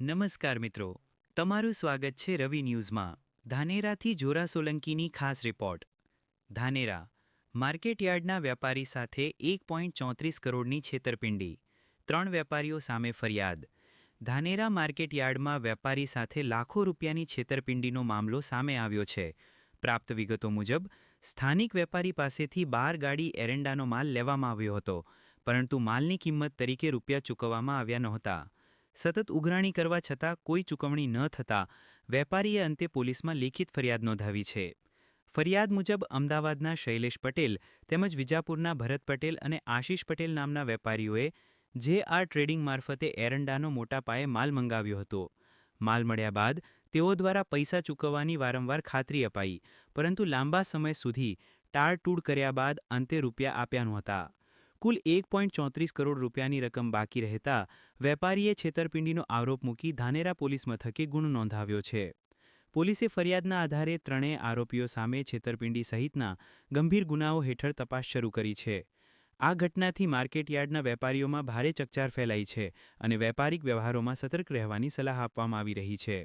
નમસ્કાર મિત્રો. તમારું સ્વાગત છે રવિ ન્યૂઝમાં. ધાનેરાથી જોરા સોલંકીની ખાસ રિપોર્ટ. ધાનેરા, માર્કેટયાર્ડના વેપારી સાથે એક પોઈન્ટ ચોત્રીસ કરોડની છેતરપિંડી. ત્રણ વેપારીઓ સામે ફરિયાદ. ધાનેરા માર્કેટયાર્ડમાં વેપારી સાથે લાખો રૂપિયાની છેતરપિંડીનો મામલો સામે આવ્યો છે. પ્રાપ્ત વિગતો મુજબ, સ્થાનિક વેપારી પાસેથી બાર ગાડી એરંડાનો માલ લેવામાં આવ્યો હતો, પરંતુ માલની કિંમત તરીકે રૂપિયા ચૂકવવામાં આવ્યા નહોતા. સતત ઉઘરાણી કરવા છતાં કોઈ ચૂકવણી ન થતાં વેપારીએ અંતે પોલીસમાં લેખિત ફરિયાદ નોંધાવી છે. ફરિયાદ મુજબ અમદાવાદના શૈલેષ પટેલ તેમજ વિજાપુરના ભરત પટેલ અને આશીષ પટેલ નામના વેપારીઓએ જે આર ટ્રેડિંગ મારફતે એરંડાનો મોટા પાયે માલ મંગાવ્યો હતો. માલ મળ્યા બાદ તેઓ દ્વારા પૈસા ચૂકવવાની વારંવાર ખાતરી અપાઈ, પરંતુ લાંબા સમય સુધી ટાળટૂળ કર્યા બાદ અંતે રૂપિયા આપ્યા નહોતા. કુલ એક ચોત્રીસ કરોડ રૂપિયાની રકમ બાકી રહેતા વેપારીએ છેતરપિંડીનો આરોપ મૂકી ધાનેરા પોલીસ મથકે ગુનો નોંધાવ્યો છે. પોલીસે ફરિયાદના આધારે ત્રણેય આરોપીઓ સામે છેતરપિંડી સહિતના ગંભીર ગુનાઓ હેઠળ તપાસ શરૂ કરી છે. આ ઘટનાથી માર્કેટયાર્ડના વેપારીઓમાં ભારે ચકચાર ફેલાઈ છે અને વેપારિક વ્યવહારોમાં સતર્ક રહેવાની સલાહ આપવામાં આવી રહી છે.